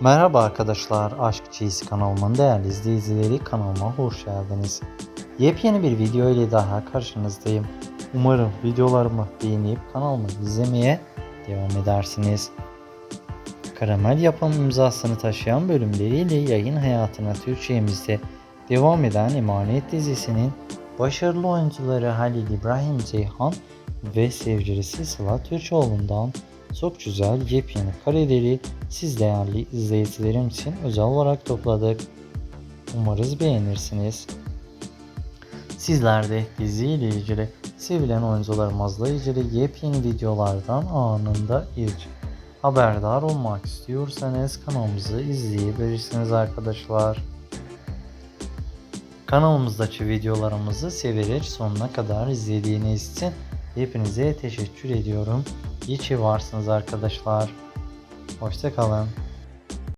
Merhaba arkadaşlar, Aşk Çiğsi kanalımın değerli izleyicileri kanalıma hoş geldiniz. Yepyeni bir video ile daha karşınızdayım. Umarım videolarımı beğenip kanalımı izlemeye devam edersiniz. Karamel yapım imzasını taşıyan bölümleriyle yayın hayatına Türkçemizde devam eden Emanet dizisinin başarılı oyuncuları Halil İbrahim Ceyhan ve sevgilisi Sıla Türkoğlu'ndan çok güzel yepyeni kareleri siz değerli izleyicilerim için özel olarak topladık. Umarız beğenirsiniz. Sizler de diziyle ilgili sevilen oyuncularımızla ilgili yepyeni videolardan anında ilk haberdar olmak istiyorsanız kanalımızı izleyebilirsiniz arkadaşlar. Kanalımızdaki videolarımızı severek sonuna kadar izlediğiniz için hepinize teşekkür ediyorum. İyi ki varsınız arkadaşlar. Hoşçakalın.